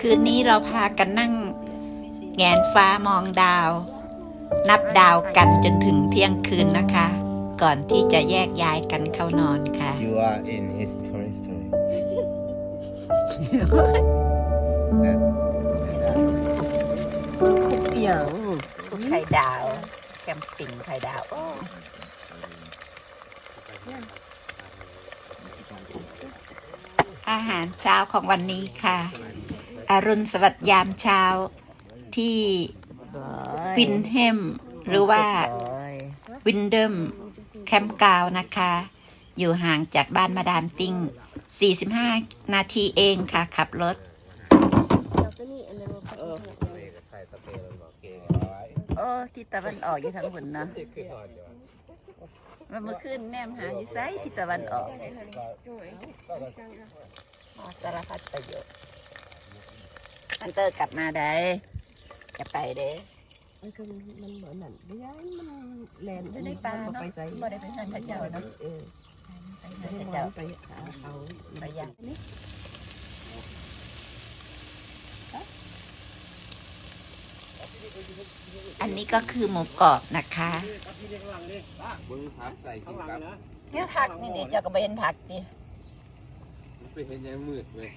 คืนนี้เราพากันนั่ง แงนฟ้ามองดาว นับดาวกันจนถึงเที่ยงคืนนะคะ ก่อนที่จะแยกย้ายกันเข้านอนค่ะ You are in history story. เดี๋ยวไข่ดาวแคมปิ่งไข่ดาวโอ้อาหารเช้าของวันนี้ค่ะอรุณสวัสดิ์ยามเช้าที่วินเฮมหรือว่าวินเดมแคมป์กาวนะคะ อยู่ห่างจากบ้านมาดามติง45 นาทีเองค่ะ ขับรถโอ้ทิศตะวันออกอยู่ทางบนเนาะ มันเมื่อคืนแนมหาอยู่ไซทิศตะวันออกสารพัดประโยชน์อันเตอร์กลับมาได้จะไปเด้มันคือมันเหมือนนั่นไม่ย้ายมันแลนไม่ได้ปลาเนาะไปใส่ได้ไปทางพระเจ้าเนาะเออไปไม่ทางพได้ระวเจ้าไปหาเขาไปยัง อันนี้ก็คือหมูกรอบนะคะมึงพักใส่กินกับเนี่ยผักนี่นี่เจ้าก็ไปเห็นผักดิไปเห็นยังมืดเลย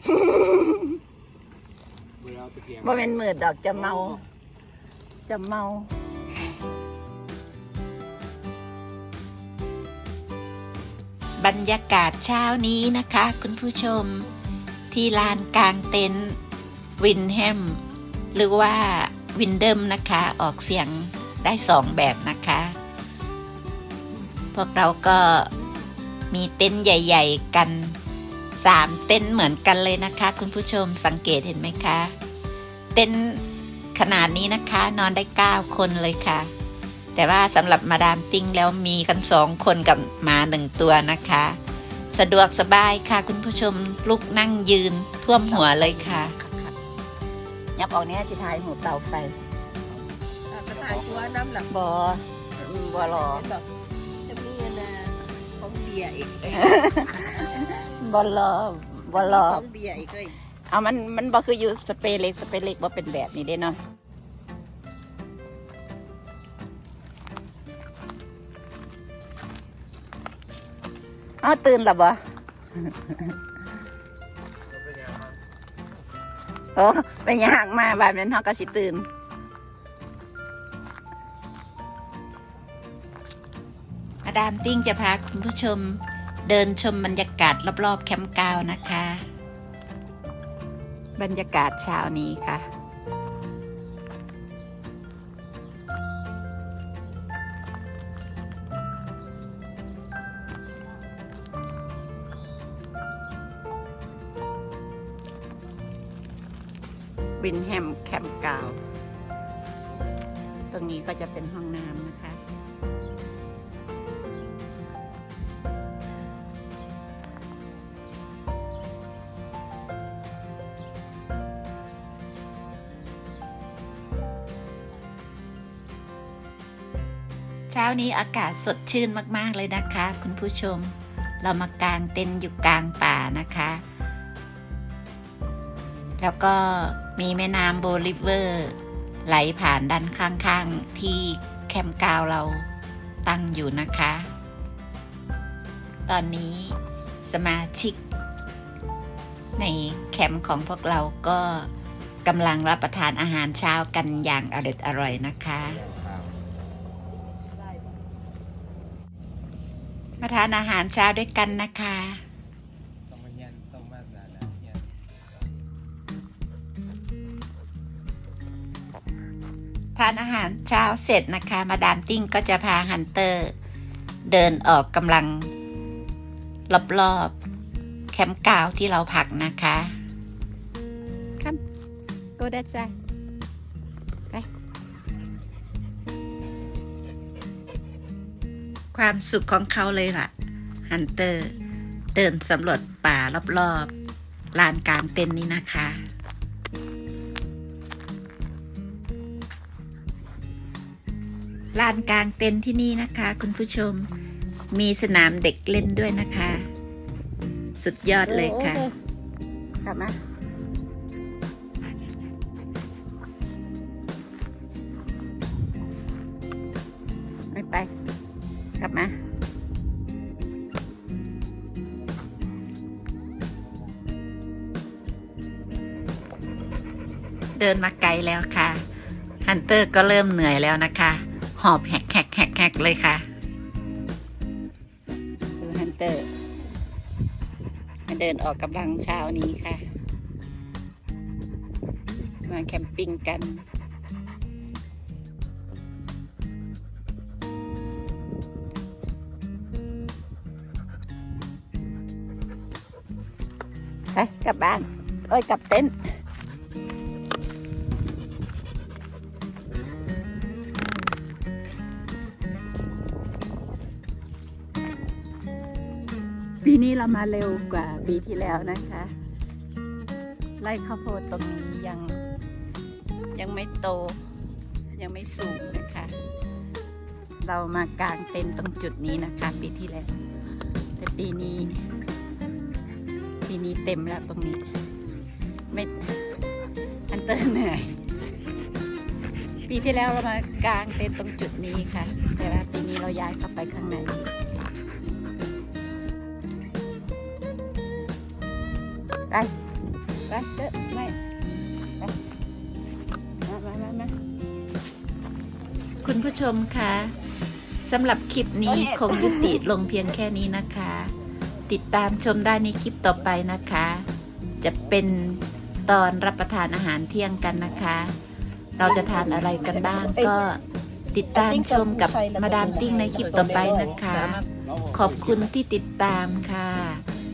เมื่อเราตะเกียงบ่เป็นมืดดอกจะเมา จะเมาบรรยากาศเช้านี้นะคะ คุณผู้ชมที่ลานกลางเต็นท์วินแฮม หรือว่า วินเดิมนะคะออกเสียงได้สองแบบนะคะ พวกเราก็มีเต็นท์ใหญ่ ๆ กันสามเต็นท์เหมือนกันเลยนะคะ คุณผู้ชมสังเกตเห็นไหมคะ เต็นท์ขนาดนี้นะคะนอนได้ 9 คนเลยค่ะ แต่ว่าสำหรับมาดามติ้งแล้วมีกันสองคนกับหมาหนึ่งตัวนะคะ สะดวกสบายค่ะคุณผู้ชมลุกนั่งยืนท่วมหัวเลยค่ะ ยับออกเนี้ยสิทายหูเตาไฟกระต่ายตัวน้ำหลักบอบอรอแบบจะมีนะของเบียร์อีกบอรอบอรอของเบียร์อีกเลยเอามันมันบอคืออยู่สเปรย์เล็กสเปรย์เล็กบอเป็นแบบนี้เด้เนาะอ้าวตื่นหรอบอ อ้ไปย่างมาบานนั้นเขาก็สิตื่นมาดามติ้งจะพาคุณผู้ชมเดินชมบรรยากาศรอบๆแคมป์กาวนะคะ บรรยากาศเช้านี้ค่ะ บินแฮมแคมป์กาว ตรงนี้ก็จะเป็นห้องน้ำนะคะ เช้านี้อากาศสดชื่นมาก ๆ เลยนะคะ คุณผู้ชม เรามากางเต็นท์อยู่กลางป่านะคะ แล้วก็ มีแม่น้ำโบลิเวอร์ ไหลผ่านด้านข้างๆ ที่แคมป์กาวเราตั้งอยู่นะคะ ตอนนี้สมาชิก ในแคมป์ของพวกเราก็กำลังรับประทานอาหารเช้ากันอย่างอร่อยอร่อยๆนะคะ มาทานอาหารเช้าด้วยกันนะคะานอาหารเช้าเสร็จนะคะ มาดามติ้งก็จะพาฮันเตอร์ เดินออกกำลังรอบๆแคมป์กาวที่เราพักนะคะครับ go that side ไป ความสุขของเขาเลยล่ะ ฮันเตอร์ เดินสำรวจป่ารอบๆลานกลางเต็นท์นี้นะคะ ลานกลางเต็นท์ที่นี่นะคะ คุณผู้ชมมีสนามเด็กเล่นด้วยนะคะ สุดยอดเลยค่ะโลับมาไม่ไป กลับมาเดินมาไกลแล้วค่ะ ฮันเตอร์ก็เริ่มเหนื่อยแล้วนะคะ หอบแฮกแฮกแฮกแฮกเลยค่ะดูฮันเตอร์มาเดินออกกำลังเช้านี้ค่ะ มาแคมปิ้งกันไปกลับบ้าน เอ้ย กลับเต็นท์ ปีนี้เรามาเร็วกว่าปีที่แล้วนะคะ ไร่ข้าวโพดตรงนี้ยังยังไม่โต ยังไม่สูงนะคะ เรามากางเต็นท์ตรงจุดนี้นะคะ ปีที่แล้ว แต่ปีนี้ ปีนี้เต็มแล้วตรงนี้ไม่อันเตอร์เหนื่อยปีที่แล้วเรามากางเต็นท์ตรงจุดนี้ค่ะ แต่ว่าปีนี้เราย้ายเข้าไปข้างใน ไป ไปเด้อไม่ไปมามามามา คุณผู้ชมคะสำหรับคลิปนี้คงยุติลงเพียงแค่นี้นะคะ ติดตามชมได้ในคลิปต่อไปนะคะ จะเป็นตอนรับประทานอาหารเที่ยงกันนะคะ เราจะทานอะไรกันบ้างก็ติดตามชมกับมาดามติ้งในคลิปต่อไปนะคะ ขอบคุณที่ติดตามค่ะ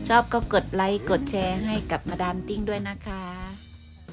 ชอบก็กดไลค์กดแชร์ให้กับมาดามติ้งด้วยนะคะ